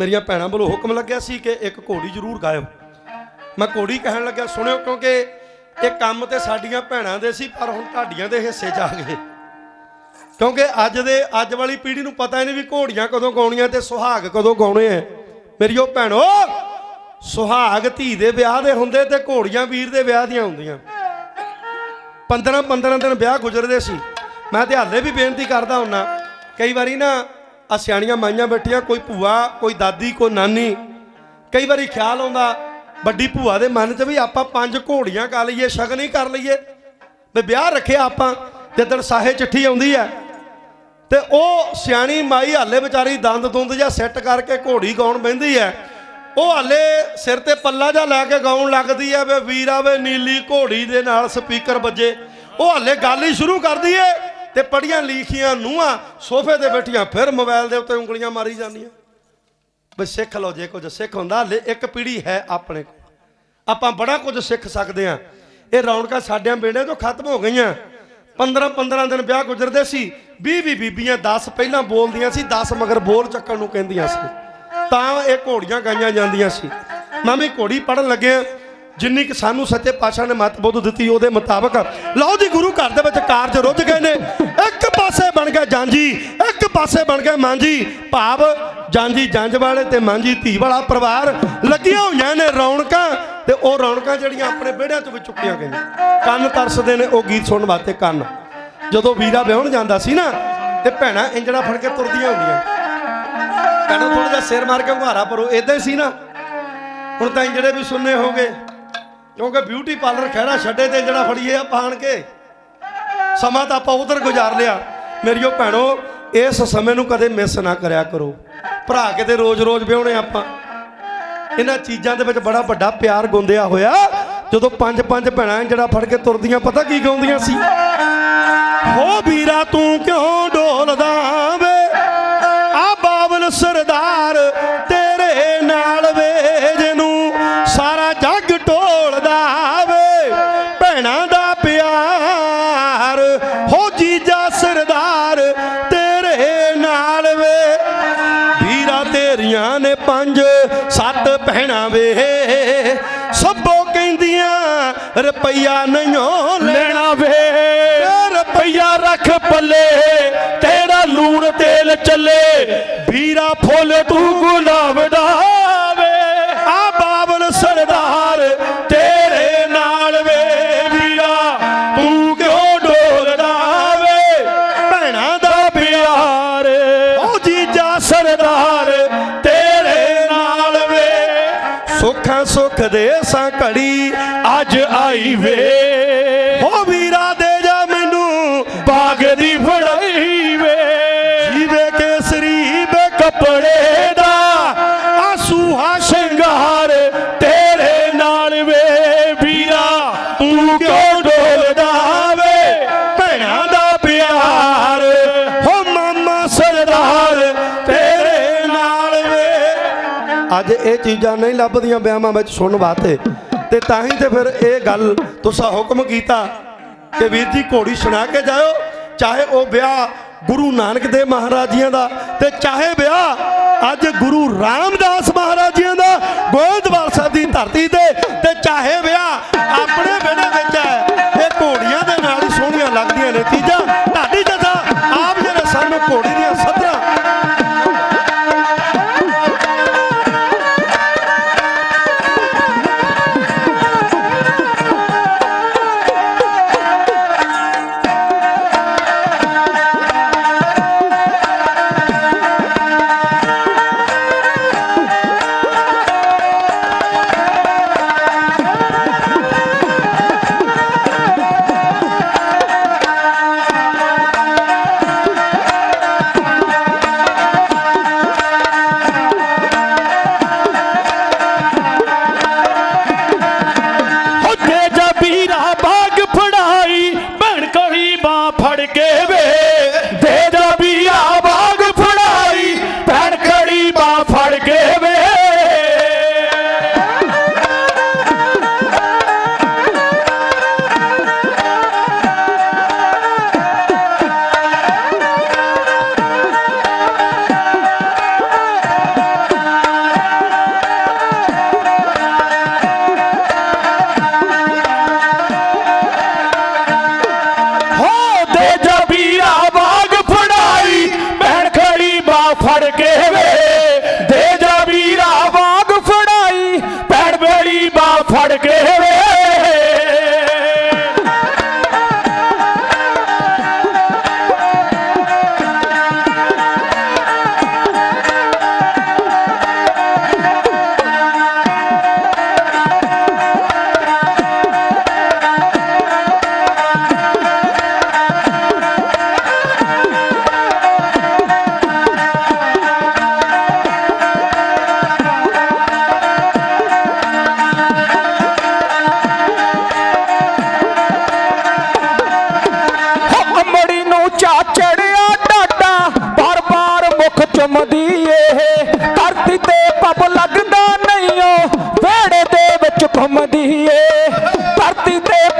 ਮੇਰੀਆਂ ਭੈਣਾਂ ਵੱਲੋਂ ਹੁਕਮ ਲੱਗਿਆ ਸੀ ਕਿ ਇੱਕ ਘੋੜੀ ਜ਼ਰੂਰ ਗਾਇਓ। ਮੈਂ ਘੋੜੀ ਕਹਿਣ ਲੱਗਿਆ, ਸੁਣਿਓ, ਕਿਉਂਕਿ ਇਹ ਕੰਮ ਤੇ ਸਾਡੀਆਂ ਭੈਣਾਂ ਦੇ ਸੀ, ਪਰ ਹੁਣ ਤੁਹਾਡੀਆਂ ਦੇ ਹਿੱਸੇ 'ਚ ਆ ਗਏ। ਕਿਉਂਕਿ ਅੱਜ ਦੇ, ਅੱਜ ਵਾਲੀ ਪੀੜ੍ਹੀ ਨੂੰ ਪਤਾ ਹੀ ਨਹੀਂ ਵੀ ਘੋੜੀਆਂ ਕਦੋਂ ਗਾਉਣੀਆਂ ਤੇ ਸੁਹਾਗ ਕਦੋਂ ਗਾਉਣੇ ਆ। ਮੇਰੀਓ ਭੈਣੋ, ਸੁਹਾਗ ਧੀ ਦੇ ਵਿਆਹ ਦੇ ਹੁੰਦੇ ਤੇ ਘੋੜੀਆਂ ਵੀਰ ਦੇ ਵਿਆਹ ਦੀਆਂ ਹੁੰਦੀਆਂ। 15 15 ਦਿਨ ਵਿਆਹ ਗੁਜ਼ਰਦੇ ਸੀ। ਮੈਂ ਤੇ ਹਾਲੇ ਵੀ ਬੇਨਤੀ ਕਰਦਾ ਹੁੰਨਾ, ਕਈ ਵਾਰੀ ਨਾ ਆ ਸਿਆਣੀਆਂ ਮਾਈਆਂ ਬੈਠੀਆਂ, ਕੋਈ ਭੂਆ, ਕੋਈ ਦਾਦੀ, ਕੋਈ ਨਾਨੀ। ਕਈ ਵਾਰੀ ਖਿਆਲ ਆਉਂਦਾ, ਵੱਡੀ ਭੂਆ ਦੇ ਮਨ 'ਚ ਵੀ ਆਪਾਂ ਪੰਜ ਘੋੜੀਆਂ ਕਰ ਲਈਏ, ਸ਼ਗਨ ਹੀ ਕਰ ਲਈਏ। ਵੀ ਵਿਆਹ ਰੱਖਿਆ ਆਪਾਂ, ਜਦੋਂ ਸਾਹੇ ਚਿੱਠੀ ਆਉਂਦੀ ਹੈ। ਤੇ ਉਹ ਸਿਆਣੀ ਮਾਈ ਹਾਲੇ ਵਿਚਾਰੀ ਦੰਦ ਦੁੰਦ ਜਾਂ ਸੈੱਟ ਕਰਕੇ ਘੋੜੀ ਗਾਉਣ ਬਹਿੰਦੀ ਹੈ। ਉਹ ਹਾਲੇ ਸਿਰ ਤੇ ਪੱਲਾ ਜਾਂ ਲੈ ਕੇ ਗਾਉਣ ਲੱਗਦੀ ਹੈ, ਵੇ ਵੀਰਾ ਵੇ ਨੀਲੀ ਘੋੜੀ ਦੇ ਨਾਲ ਸਪੀਕਰ ਵੱਜੇ। ਉਹ ਹਾਲੇ ਗੱਲ ਹੀ ਸ਼ੁਰੂ ਕਰਦੀ ਏ। ਤੇ ਪੜੀਆਂ ਲਿਖੀਆਂ ਨੂੰਹਾਂ ਸੋਫੇ ਤੇ ਬੈਠੀਆਂ, ਫਿਰ ਮੋਬਾਈਲ ਦੇ ਉੱਤੇ ਉਂਗਲੀਆਂ ਮਾਰੀ ਜਾਂਦੀਆਂ। ਬਈ ਸਿੱਖ ਲਓ, ਜੇ ਕੁਝ ਸਿੱਖ ਹੁੰਦਾ ਹਲੇ ਇੱਕ ਪੀੜ੍ਹੀ ਹੈ ਆਪਣੇ ਕੋਲ। ਆਪਾਂ ਬੜਾ ਕੁਝ ਸਿੱਖ ਸਕਦੇ ਆ ਇਹ ਰੌਣਕਾਂ ਸਾਡਿਆਂ ਬੇੜਿਆਂ ਤੋਂ ਖਤਮ ਹੋ ਗਈਆਂ। 15 15 ਦਿਨ ਵਿਆਹ ਗੁਜ਼ਰਦੇ ਸੀ। 20 20 ਬੀਬੀਆਂ 10 ਪਹਿਲਾਂ ਬੋਲਦੀਆਂ ਸੀ 10 ਮਗਰ ਬੋਲ ਚੱਕਣ ਨੂੰ ਕਹਿੰਦੀਆਂ ਸੀ। ਤਾਂ ਇਹ ਘੋੜੀਆਂ ਗਾਈਆਂ ਜਾਂਦੀਆਂ ਸੀ। ਮੈਂ ਵੀ ਘੋੜੀ ਪੜਨ ਲੱਗਿਆ ਜਿੰਨੀ ਕਿ ਸਾਨੂੰ ਸੱਚੇ ਪਾਤਸ਼ਾਹ ਨੇ ਮਤ ਬੁੱਧ ਦਿੱਤੀ, ਉਹਦੇ ਮੁਤਾਬਕ ਲਓ ਜੀ, ਗੁਰੂ ਘਰ ਦੇ ਵਿੱਚ ਕਾਰਜ ਰੁੱਝ ਗਏ ਨੇ। ਇੱਕ ਪਾਸੇ ਬਣ ਗਿਆ ਜਾਂਜੀ, ਇੱਕ ਪਾਸੇ ਬਣ ਗਿਆ ਮਾਂਜੀ। ਭਾਵ ਜਾਂਜੀ ਜੰਜ ਵਾਲੇ ਤੇ ਮਾਂਜੀ ਧੀ ਵਾਲਾ ਪਰਿਵਾਰ ਲੱਗੀਆਂ ਹੋਈਆਂ ਨੇ ਰੌਣਕਾਂ ਤੇ ਉਹ ਰੌਣਕਾਂ ਜਿਹੜੀਆਂ ਆਪਣੇ ਵਿਹੜਿਆਂ ਤੋਂ ਵੀ ਚੁੱਕੀਆਂ ਗਈਆਂ ਕੰਨ ਤਰਸਦੇ ਨੇ, ਉਹ ਗੀਤ ਸੁਣਨ ਵਾਸਤੇ ਕੰਨ। ਜਦੋਂ ਵੀਰਾ ਵਿਆਹਣ ਜਾਂਦਾ ਸੀ ਨਾ, ਤੇ ਭੈਣਾਂ ਇੰਜਣਾ ਫੜ ਕੇ ਤੁਰਦੀਆਂ ਹੁੰਦੀਆਂ। ਭੈਣਾਂ ਥੋੜਾ ਜਿਹਾ ਸਿਰ ਮਾਰ ਕੇ ਘੁਹਾਰਾ ਭਰੋ। ਇਦਾਂ ਹੀ ਸੀ ਨਾ। ਹੁਣ ਤਾਂ ਇੰਜੜੇ ਵੀ ਸੁਣਨੇ ਹੋਗੇ ਕਿਉਂਕਿ ਬਿਊਟੀ ਪਾਰਲਰ ਖਹਿੜਾ ਛੱਡੇ ਤੇ ਜਿਹੜਾ ਫੜੀਏ ਆ ਪਾਣ ਕੇ। ਸਮਾਂ ਤਾਂ ਆਪਾਂ ਉਧਰ ਗੁਜ਼ਾਰ ਲਿਆ। ਮੇਰੀਓ ਭੈਣੋ, ਇਸ ਸਮੇਂ ਨੂੰ ਕਦੇ ਮਿਸ ਨਾ ਕਰਿਆ ਕਰੋ। ਭਰਾ ਕਿਤੇ ਰੋਜ਼-ਰੋਜ਼ ਵਿਆਹੁਣੇ ਆਪਾਂ। ਇਹਨਾਂ ਚੀਜ਼ਾਂ ਦੇ ਵਿੱਚ ਬੜਾ ਵੱਡਾ ਪਿਆਰ ਗੁੰਦਿਆ ਹੋਇਆ। ਜਦੋਂ ਪੰਜ ਪੰਜ ਭੈਣਾਂ ਜਿਹੜਾ ਫੜ ਕੇ ਤੁਰਦੀਆਂ, ਪਤਾ ਕੀ ਗਾਉਂਦੀਆਂ ਸੀ? ਪੰਜ ਸੱਤ ਭੈਣਾਂ ਵੇ। ਸਭੋ ਕਹਿੰਦੀਆਂ ਰੁਪਈਆ ਨਹੀਂਓ ਲੈਣਾ ਵੇ। ਰੁਪਈਆ ਰੱਖ ਪੱਲੇ ਤੇਰਾ ਲੂਣ ਤੇਲ ਚੱਲੇ। ਵੀਰਾ ਫੁੱਲ ਤੂੰ ਗੁਲਾਬ ਦਾ। ਸਾਂ ਘੜੀ ਅੱਜ ਆਈ ਵੇ। ਇਹ ਚੀਜ਼ਾਂ ਨਹੀਂ ਲੱਭਦੀਆਂ ਵਿਆਹਾਂ ਵਿੱਚ ਸੁਣਨ ਵਾਸਤੇ। ਤੇ ਤਾਂ ਹੀ ਤੇ ਫਿਰ ਇਹ ਗੱਲ ਤੁਸੀਂ ਹੁਕਮ ਕੀਤਾ ਕਿ ਵੀਰ ਜੀ ਘੋੜੀ ਸੁਣਾ ਕੇ ਜਾਇਓ, ਚਾਹੇ ਉਹ ਵਿਆਹ ਗੁਰੂ ਨਾਨਕ ਦੇਵ ਮਹਾਰਾਜੀਆਂ ਦਾ ਤੇ ਚਾਹੇ ਵਿਆਹ ਅੱਜ ਗੁਰੂ ਰਾਮਦਾਸ ਮਹਾਰਾਜੀਆਂ ਦਾ ਗੋਇੰਦਵਾਲ ਸਾਹਿਬ ਦੀ ਧਰਤੀ ਤੇ ਤੇ ਚਾਹੇ ਵਿਆਹ ਆਪਣੇ ਵਿਹੜੇ ਵਿੱਚ ਹੈ, ਇਹ ਘੋੜੀਆਂ ਦੇ ਨਾਲ ਹੀ ਸੋਹਣੀਆਂ ਲੱਗਦੀਆਂ ਨੇ ਚੀਜ਼ਾਂ। भड़के वे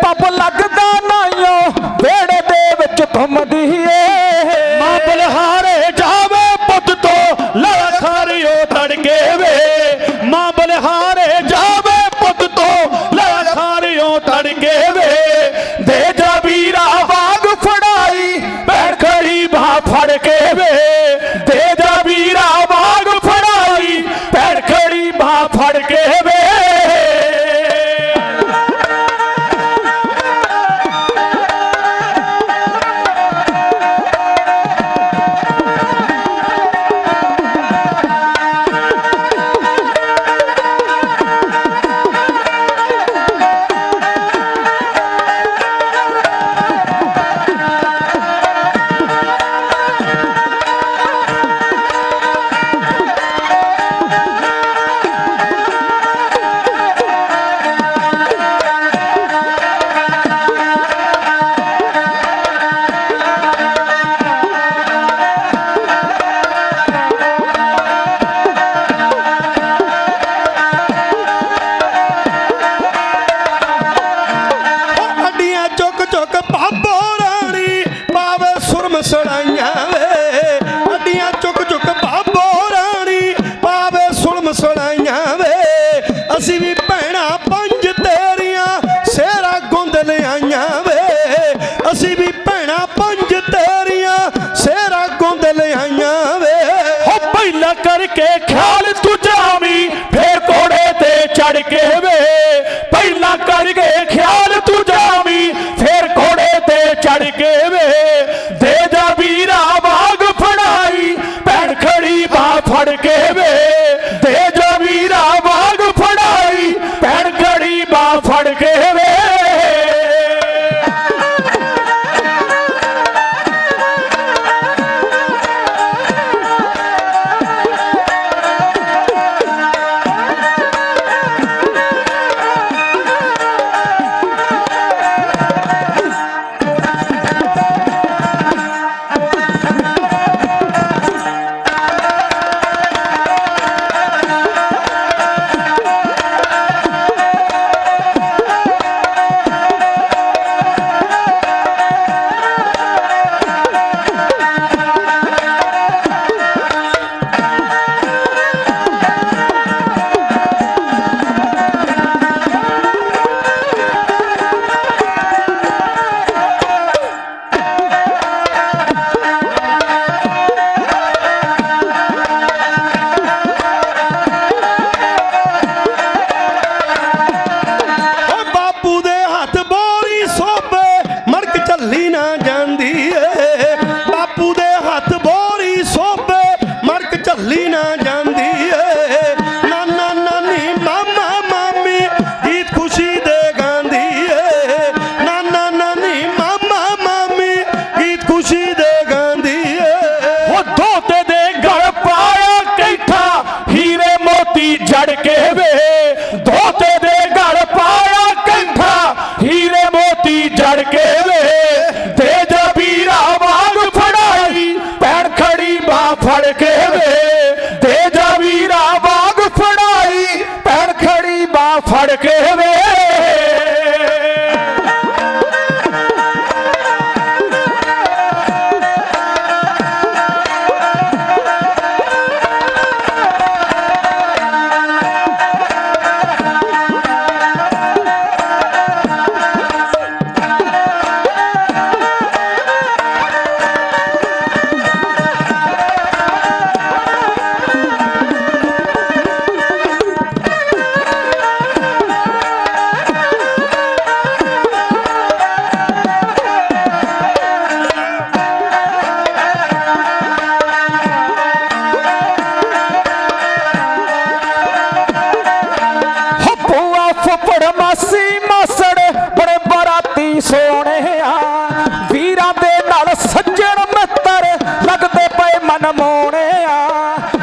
papo ਨਾਮ ਸੁਣਾਈਆਂ ਵੇ। ਅਸੀਂ ਵੀ ਭੈਣਾ ਪੰਜ ਤੇਰੀਆਂ, ਸੇਰਾ ਗੁੰਦ ਲਿਆਈਆਂ ਵੇ। ਅਸੀਂ ਵੀ ਭੈਣਾ ਪੰਜ ਤੇਰੀਆਂ, ਸੇਰਾ ਗੁੰਦ ਲਿਆਈਆਂ ਵੇ। ਹੋ ਪਹਿਲਾ ਕਰਕੇ ਖਿਆਲ ਤੁਝਾ ਵੀ ਫੇਰ ਕੋੜੇ ਤੇ ਚੜ ਕੇ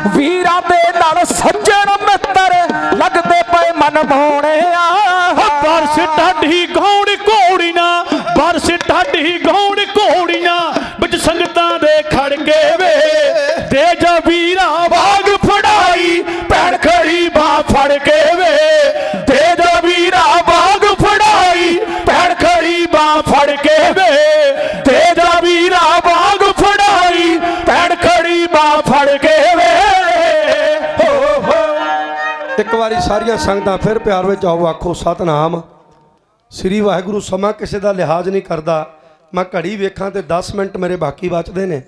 ਵੀਰਾਂ ਦੇ ਨਾਲ ਸੱਜਣ ਮਿੱਤਰ ਲੱਗਦੇ ਪਏ ਮਨ ਮੋਹਣੇ ਆ ਬਰਸ ਢਾਡੀ ਗੌੜ ਘੋੜੀਆਂ ਬਰਸ ਢਾਡੀ ਗੌੜ ਘੋੜੀਆਂ, ਵਿੱਚ ਸੰਗਤਾਂ ਦੇ ਖੜ ਕੇ ਵੇ। ਦੇ ਜਾ ਵੀਰਾ ਬਾਗ ਫੜਾਈ, ਭੈਣ ਖੜੀ ਬਾ ਫੜ ਕੇ ਵੇ। ਦੇ ਜਾ ਵੀਰਾ ਬਾਗ ਫੜਾਈ, ਭੈਣ ਖੜੀ ਬਾ ਫੜ ਕੇ ਸਾਰੀਆਂ ਸੰਗਤਾਂ ਫਿਰ ਪਿਆਰ ਵਿੱਚ ਆਓ, ਆਖੋ, ਸਤਨਾਮ। ਸ੍ਰੀ ਵਾਹਿਗੁਰੂ, ਸਮਾਂ ਕਿਸੇ ਦਾ ਲਿਹਾਜ਼ ਨਹੀਂ ਕਰਦਾ। ਮੈਂ ਘੜੀ ਵੇਖਾਂ ਤੇ 10 ਮਿੰਟ ਮੇਰੇ ਬਾਕੀ ਬਚਦੇ ਨੇ।